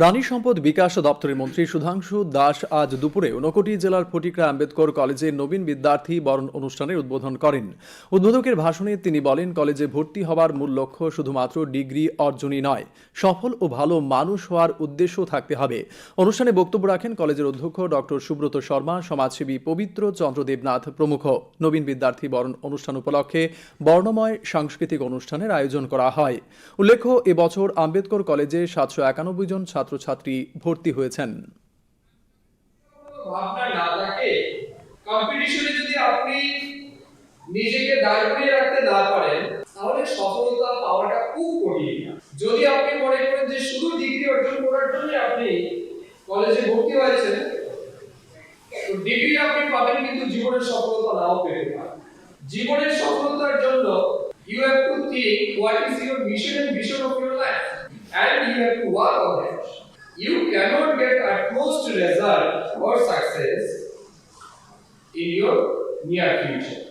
প্রাণী সম্পদ বিকাশ দপ্তরের মন্ত্রী সুধাংশু দাস আজ দুপুরে ঊনকোটি জেলার ফটিকরা আম্বেদকর কলেজের নবীন বিদ্যার্থী বরণ অনুষ্ঠানের উদ্বোধন করেন। উদ্বোধকের ভাষণে তিনি বলেন, কলেজে ভর্তি হওয়ার মূল লক্ষ্য শুধুমাত্র ডিগ্রি অর্জনই নয়, সফল ও ভালো মানুষ হওয়ার উদ্দেশ্য থাকতে হবে। অনুষ্ঠানে বক্তব্য রাখেন কলেজের অধ্যক্ষ ডক্টর সুব্রত শর্মা, সমাজসেবী পবিত্র চন্দ্র দেবনাথ প্রমুখ। নবীন বিদ্যার্থী বরণ অনুষ্ঠান উপলক্ষে বর্ণময় সাংস্কৃতিক অনুষ্ঠানের আয়োজন করা হয়। উল্লেখ্য, এবছর আম্বেদকর কলেজে সাতশো একানব্বই জন ছাত্রছাত্রী ভর্তি হয়েছেন। নিজেকে রাখতে না পারেন, তাহলে সফলতা পাওয়াটা খুব কঠিন। যদি আপনি মনে করেন যে শুধু ডিগ্রি অর্জন করার জন্য আপনি কলেজে ভর্তি হয়েছেন ডিগ্রি আপনি পাবেন কিন্তু জীবনের সফলতা নাও পেতে পারেন। জীবনের সফলতার জন্য have to think what is your mission and vision of your life and you have to work on it you cannot get utmost result or success in your near future